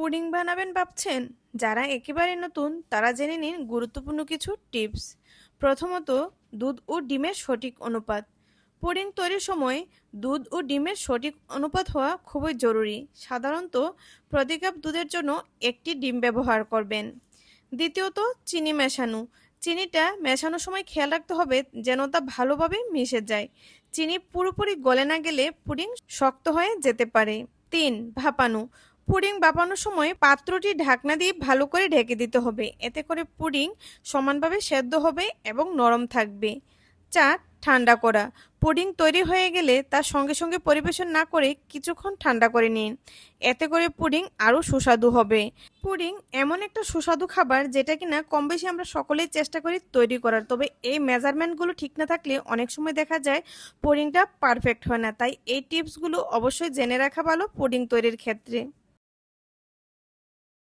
Pudding বানাবেন ভাবছেন? যারা একেবারে নতুন, তারা জেনে নিন গুরুত্বপূর্ণ কিছু টিপস। প্রথমত, দুধ ও ডিমের সঠিক অনুপাত। পুডিং তৈরির সময় দুধ ও ডিমের সঠিক অনুপাত হওয়া খুবই জরুরি। সাধারণত প্রতি কাপ দুধের জন্য একটি ডিম ব্যবহার করবেন। দ্বিতীয়ত, চিনি মেশানো। চিনিটা মেশানোর সময় খেয়াল রাখতে হবে যেন তা ভালোভাবে মিশে যায়। চিনি পুরোপুরি গলে না গেলে পুডিং শক্ত হয়ে যেতে পারে। তিন, ভাপানো। পুডিং ভাপানোর সময় পাত্রটি ঢাকনা দিয়ে ভালো করে ঢেকে দিতে হবে। এতে করে পুডিং সমানভাবে সেদ্ধ হবে এবং নরম থাকবে। চার, ঠান্ডা করা। পুডিং তৈরি হয়ে গেলে তার সঙ্গে সঙ্গে পরিবেশন না করে কিছুক্ষণ ঠান্ডা করে নিন। এতে করে পুডিং আরও সুস্বাদু হবে। পুডিং এমন একটা সুস্বাদু খাবার যেটা কিনা কম বেশি আমরা সকলেই চেষ্টা করি তৈরি করার। তবে এই মেজারমেন্টগুলো ঠিক না থাকলে অনেক সময় দেখা যায় পুডিংটা পারফেক্ট হয় না। তাই এই টিপসগুলো অবশ্যই জেনে রাখা ভালো পুডিং তৈরির ক্ষেত্রে।